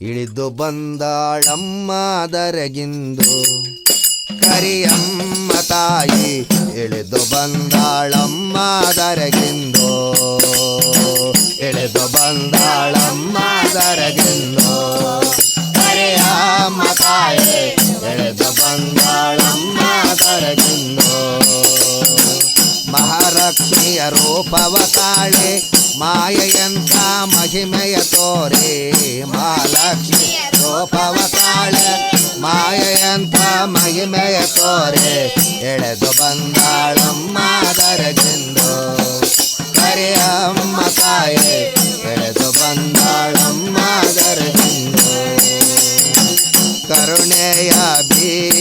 ಇಳಿದು ಬಂದಾಳಮ್ಮ ದರಗಿಂದು ಕರಿಯಮ್ಮ ತಾಯಿ ಇಳಿದು ಬಂದಾಳಮ್ಮ ದರಗಿಂದು ಇಳಿದು ಬಂದಾಳಮ್ಮ ದರಗಿಂದು ಕರಿಯಮ್ಮ ತಾಯಿ ಇಳಿದು ಬಂದಾಳಮ್ಮ ದರಗಿಂದು ಮಹಾಲಕ್ಷ್ಮಿಯ ರೂಪವ ತಾಳೆ ಮಾಯೆಯಂತ ಮಹಿಮೆಯ ತೋರೆ, ಮಹಾಲಕ್ಷ್ಮಿ ರೂಪವ ತಾಳೆ ಮಾಯೆಯಂತ ಮಹಿಮೆಯ ತೋರೆ, ಎಳೆದು ಬಂದಾಳಮ್ಮ ದರಗಿಂದು. ಕರೆಯಮ್ಮ ತಾಯೆ, ಎಳೆದು ಬಂದಾಳಮ್ಮ ದರಗಿಂದು. ಕರುಣೆಯ ಬೀರುತ್ತ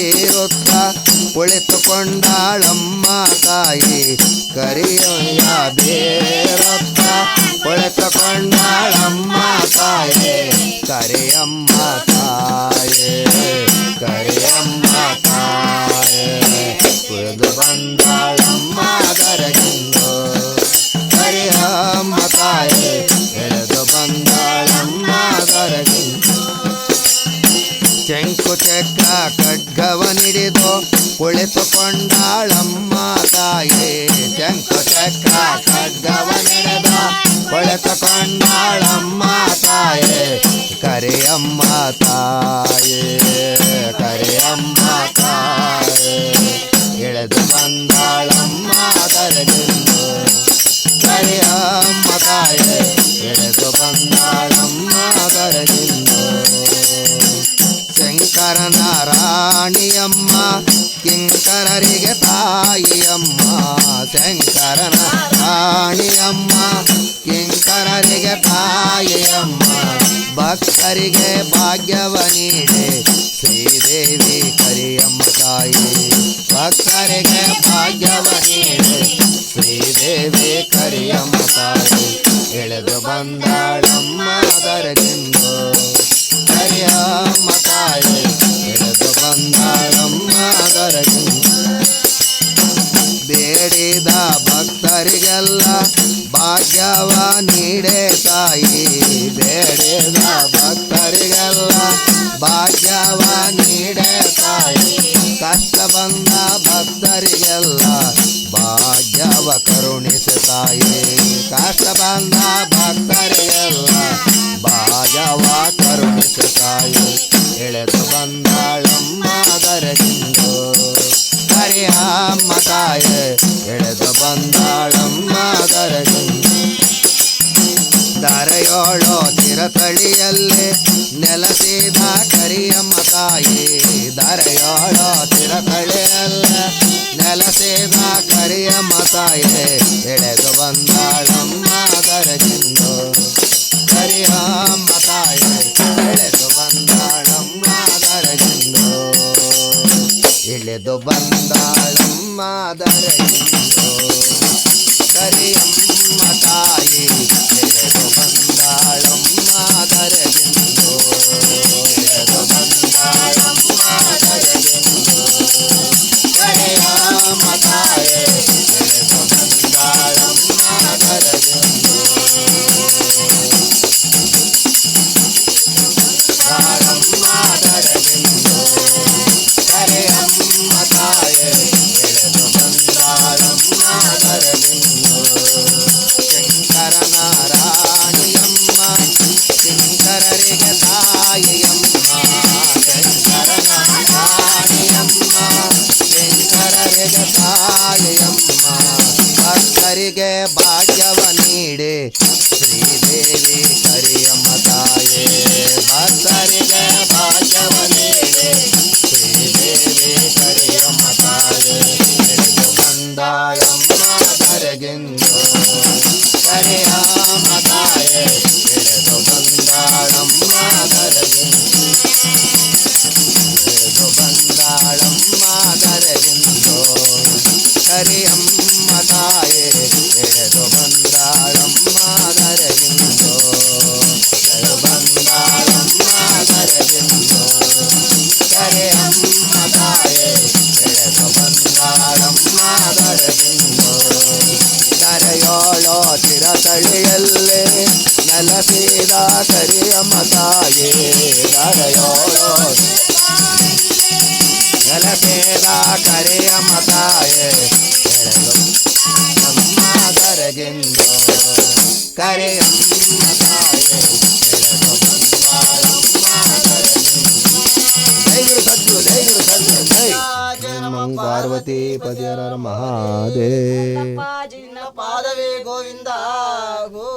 ಕುಳಿತುಕೊಂಡಾಳಮ್ಮ ತಾಯಿ ಕರಿಯ ಬೇರುತ್ತ ಕುಳಿತುಕೊಂಡಾಳಮ್ಮ ತಾಯಿ ಕರಿಯಮ್ಮ ತಾಯೇ ಕರಿಯಮ್ಮ ಕುಳಿತುಕೊಂಡಾಳಮ್ಮ ತಾಯಿ ಚೆಂಕು ಚಕ್ರ ಖಡ್ಗವನಿಡಿದು ಕುಳಿತುಕೊಂಡಾಳಮ್ಮ ತಾಯಿ ಕರಿಯಮ್ಮ ತಾಯಿ ಕಿಂಕರರಿಗೆ ತಾಯಿಯಮ್ಮ ಶಂಕರನ ರಾಣಿಯಮ್ಮ ಕಿಂಕರರಿಗೆ ತಾಯಿಯಮ್ಮ ಭಕ್ತರಿಗೆ ಭಾಗ್ಯವ ನೀಡೆ ಶ್ರೀದೇವಿ ಕರಿಯಮ್ಮ ತಾಯಿ ಭಕ್ತರಿಗೆ ಭಾಗ್ಯವ ನೀಡೆ ಶ್ರೀದೇವಿ ಕರಿಯಮ್ಮ ತಾಯಿ ಎಳೆದು ಬಂದಾಳಮ್ಮ ಭಕ್ತರಿಗೆಲ್ಲ ಭಾಗ್ಯವ ನೀಡೆ ತಾಯಿ, ಬೇಡದ ಭಕ್ತರಿಗೆಲ್ಲ ಭಾಗ್ಯವ ನೀಡೆ ತಾಯಿ, ಕಷ್ಟ ಬಂದ ಭಕ್ತರಿಗೆಲ್ಲ ಭಾಗ್ಯವ ಕರುಣಿಸ ತಾಯಿ, ಕಷ್ಟ ಬಂದ ಭಕ್ತರಿಗೆಲ್ಲ ಭಾಗ್ಯವ ಕರುಣಿಸ ತಾಯಿ. ದರೆಯೋಳೋ ತಿರತಳಿಯಲ್ಲಿ ನೆಲಸಿದ ಕರಿಯಮ್ಮ ತಾಯಿ. ದರೆಯೋಳೋ ತಿರತಳಿಯಲ್ಲಿ ನೆಲಸಿದ ಕರಿಯಮ್ಮ ತಾಯಿ. ಎಳೆದು ಬಂದಾಳಮ್ಮ ದರಗಿಂದು ಕರಿಯಮ್ಮ ತಾಯಿ ಎಳೆದು ಬಂದಾಳಮ್ಮ ದರಗಿಂದು ಇಳಿದು ಬಂದಾಳಮ್ಮ ದರಗಿಂದು ಕರಿಯಮ್ಮ ತಾಯಿ ಭಕ್ತರಿಗೆ ಭಾಗ್ಯವ ನೀಡೆ ಶ್ರೀದೇವಿ ಕರಿಯಮ್ಮ ತಾಯೇ ಭಕ್ತರಿಗೆ ಭಾಗ್ಯವ ನೀಡೆ ಶ್ರೀದೇವಿ ಕರಿಯಮ್ಮ ತಾಯೇ ಎಳೆದು ಬಂದಾಳಮ್ಮ ದರಗಿಂದು ಕರಿಯಮ್ಮ ತಾಯೇ ಎಳೆದು ಬಂದಾಳಮ್ಮ ದರಗಿಂದು ಎಳೆದು ಬಂದಾಳಮ್ಮ ದರಗಿಂದು ಕರಿಯಮ್ಮ ದರಗಿಂದು ದರೆಯೋಳೋ ಚಿರತಳಿಯಲ್ಲೇ ನೆಲಸಿದ ಕರಿಯಮ್ಮ ತಾಯೇ ದರೆಯೋಳು ನೆಲಸಿದ ಕರಿಯಮ್ಮ ತಾಯೇ ಎಳೆದು ನಮ್ಮ ದರಗಿಂದು ಕರಿಯಮ್ಮ శరణం పార్వతీ పదిహర మహాదేవ. పాదవే గోవిందా గో